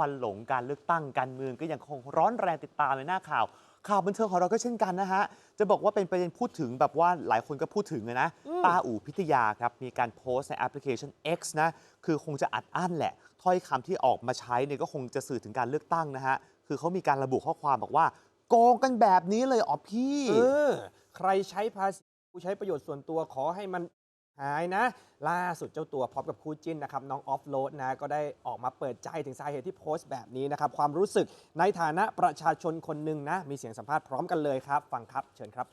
ควันหลงการเลือกตั้งการเมืองก็ยังคงร้อนแรงติดตามในหน้าข่าว ข่าวบันเทิงของเราก็เช่นกันนะฮะ จะบอกว่าเป็นประเด็นพูดถึงแบบว่าหลายคนก็พูดถึงเลยนะตาอู่พิทยาครับ มีการโพสต์ในแอปพลิเคชัน X นะ คือคงจะอัดอั้นแหละ ถ้อยคำที่ออกมาใช้เนี่ยก็คงจะสื่อถึงการเลือกตั้งนะฮะ คือเขามีการระบุข้อความบอกว่า โกงกันแบบนี้เลยอ๋อพี่ เออ ใครใช้ภาษีผู้ใช้ประโยชน์ส่วนตัวขอให้มัน หายนะ ล่าสุดเจ้าตัวพร้อมกับคู่จิ้นนะครับน้องออฟโรดนะก็ได้ออกมาเปิดใจถึงสาเหตุที่โพสต์แบบนี้นะครับ ความรู้สึกในฐานะประชาชนคนหนึ่งนะ มีเสียงสัมภาษณ์พร้อมกันเลยครับ ฟังครับ เชิญครับ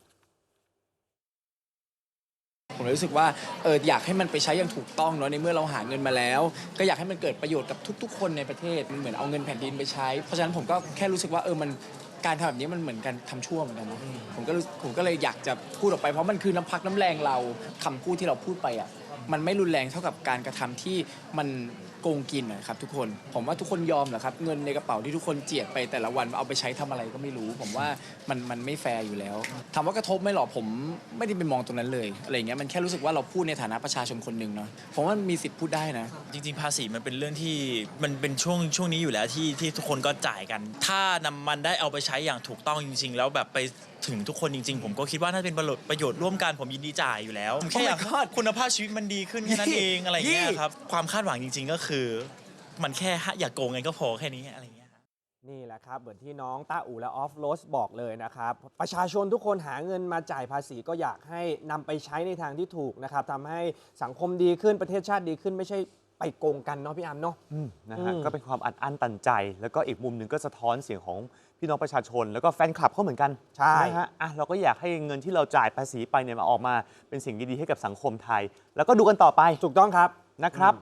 ผมเลยรู้สึกว่าเอออยากให้มันไปใช้อย่างถูกต้องเนาะในเมื่อเราหาเงินมาแล้ว ก็อยากให้มันเกิดประโยชน์กับทุก ๆ คนในประเทศมันเหมือนเอาเงินแผ่นดินไปใช้ เพราะฉะนั้นผมก็แค่รู้สึกว่าเออมัน การทำแบบนี้มันเหมือนการทำชั่วเหมือนกันเนาะผมก็รู้ผมก็เลยอยากจะพูดออกไปเพราะมันคือน้ำพักน้ำแรงเราคำพูดที่เราพูดไปอะมันไม่รุนแรงเท่ากับการกระทำที่มันโกงกินนะครับทุกคน ผมว่าทุกคนยอมเหรอครับ เงินในกระเป๋าที่ทุกคนเจียดไปแต่ละวันเอาไปใช้ทำอะไรก็ไม่รู้ ผมว่ามันมันไม่แฟร์อยู่แล้วถามว่ากระทบไหมหรอผมไม่ได้ไปมองตรงนั้นเลยอะไรเงี้ยมันแค่รู้สึกว่าเราพูดในฐานะประชาชนคนหนึ่งเนาะผมว่ามีสิทธิ์พูดได้นะ จริง ๆ ภาษีมันเป็นเรื่องที่มันเป็นช่วงช่วงนี้อยู่แล้วที่ที่ทุกคนก็จ่ายกัน ถ้านำมันได้เอาไปใช้อย่างถูกต้องจริง ๆ แล้วแบบไปถึงทุกคนจริงๆ ผมก็คิดว่าน่าจะเป็นประโยชน์ประโยชน์ร่วมกันผมยินดีจ่ายอยู่แล้วผมแค่อยาก Oh my god คุณภาพชีวิตมันดีขึ้นแค่นั้นเองอะไรอย่างเงี้ยครับความคาดหวังจริง ๆ ก็คือ มันแค่อย่าโกงกันก็พอแค่นี้อะไรอย่างเงี้ยนี่แหละครับ เหมือนที่น้องต้าอู่และออฟโรสบอกเลยนะครับ ประชาชนทุกคนหาเงินมาจ่ายภาษีก็อยากให้นำไปใช้ในทางที่ถูกนะครับทำให้สังคมดีขึ้นประเทศชาติดีขึ้นไม่ใช่ไปโกงกันเนาะพี่อาร์มเนาะอืมนะฮะอืมก็เป็นความอัดอั้นตันใจ แล้วก็อีกมุมหนึ่งก็สะท้อนเสียงของ พี่น้องประชาชนแล้วก็แฟนคลับเขาเหมือนกันใช่ นะฮะอะเราก็อยากให้เงินที่เราจ่ายภาษีไปเนี่ยมาออกมาเป็นสิ่งดีๆให้กับสังคมไทย แล้วก็ดูกันต่อไปถูกต้องครับ นะครับ